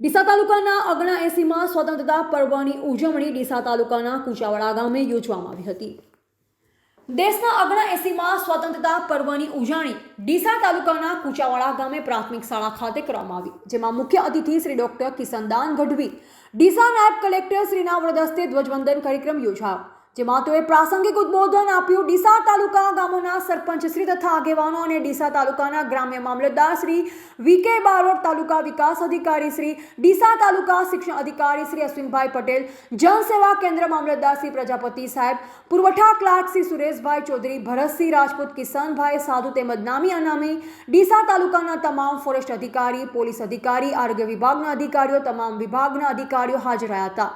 ડીસા તાલુકાના અગણા સ્વતંત્રતા પર્વની ઉજવણી ડીસા તાલુકાના કુચાવાડા ગામે યોજવામાં આવી હતી. દેશના અગણા એસીમાં સ્વતંત્રતા પર્વની ઉજવણી ડીસા તાલુકાના કુચાવાડા ગામે પ્રાથમિક શાળા ખાતે કરવામાં આવી, જેમાં મુખ્ય અતિથિ શ્રી ડોક્ટર કિસનદાન ગઢવી, ડીસા નાયબ કલેક્ટર શ્રીના વડદસ્તે ધ્વજવંદન કાર્યક્રમ યોજાયો. જેમાં તેઓએ પ્રાસંગિક ઉદબોધન આપ્યું. ડીસા તાલુકા ગામોના સરપંચ શ્રી તથા આગેવાનો અને ડીસા તાલુકાના ગ્રામ્ય મામલતદાર શ્રી વીકે બારોટ, તાલુકા વિકાસ અધિકારી શ્રી ડીસા તાલુકા શિક્ષણ અધિકારી શ્રી અશ્વિનભાઈ પટેલ, જનસેવા કેન્દ્ર મામલતદાર શ્રી પ્રજાપતિ સાહેબ, પુરવઠા ક્લાર્ક શ્રી સુરેશભાઈ ચૌધરી, ભરતસિંહ રાજપૂત, કિશનભાઈ સાધુ તેમજ નામી અનામી, ડીસા તાલુકાના તમામ ફોરેસ્ટ અધિકારી, પોલીસ અધિકારી, આરોગ્ય વિભાગના અધિકારીઓ, તમામ વિભાગના અધિકારીઓ હાજર રહ્યા હતા.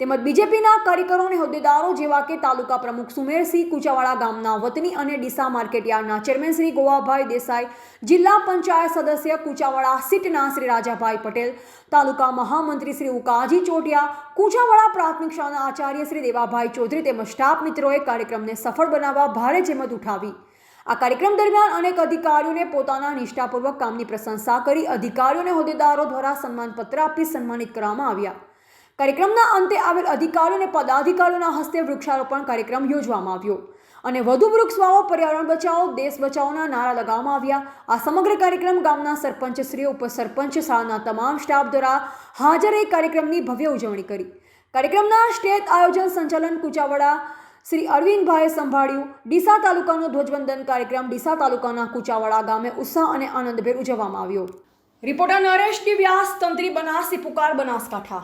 તેમજ બીજેપીના કાર્યકરો અને હોદ્દેદારો જેવા કે તાલુકા પ્રમુખ સુમેરસિંહ કુચાવાડા ગામના વતની અને ડીસા માર્કેટયાર્ડના ચેરમેન શ્રી ગોવાભાઈ દેસાઈ, જિલ્લા પંચાયત સદસ્ય કુચાવાડા સીટના શ્રી રાજાભાઈ પટેલ, તાલુકા મહામંત્રી શ્રી ઉકાજી ચોટિયા કુચાવાડા પ્રાથમિક શાળાના આચાર્ય શ્રી દેવાભાઈ ચૌધરી તેમજ સ્ટાફ મિત્રોએ કાર્યક્રમને સફળ બનાવવા ભારે જહેમત ઉઠાવી. આ કાર્યક્રમ દરમિયાન અનેક અધિકારીઓને પોતાના નિષ્ઠાપૂર્વક કામની પ્રશંસા કરી અધિકારીઓને હોદ્દેદારો દ્વારા સન્માનપત્ર આપી સન્માનિત કરવામાં આવ્યા. કાર્યક્રમના અંતે આવેલ અધિકારીઓ અને પદાધિકારીઓના હસ્તે વૃક્ષારોપણ કાર્યક્રમ યોજવામાં આવ્યો. અને વધુ વૃક્ષ વાવો પર્યાવરણ બચાવો, દેશ બચાવોના નારા લગાવવામાં આવ્યા. આ સમગ્ર કાર્યક્રમ ગામના સરપંચશ્રીઓ, ઉપસરપંચ શાળાના તમામ સ્ટાફ દ્વારા હાજર એ કાર્યક્રમની ભવ્ય ઉજવણી કરી. કાર્યક્રમના સ્ટેજ આયોજન સંચાલન કુચાવાડા શ્રી અરવિંદભાઈએ સંભાળ્યું. ડીસા તાલુકાનો ધ્વજવંદન કાર્યક્રમ ડીસા તાલુકાના કુચાવાડા ગામે ઉત્સાહ અને આનંદભેર ઉજવવામાં આવ્યો. રિપોર્ટર નરેશ વ્યાસ તંત્રી બનાસી, પુકાર બનાસકાંઠા.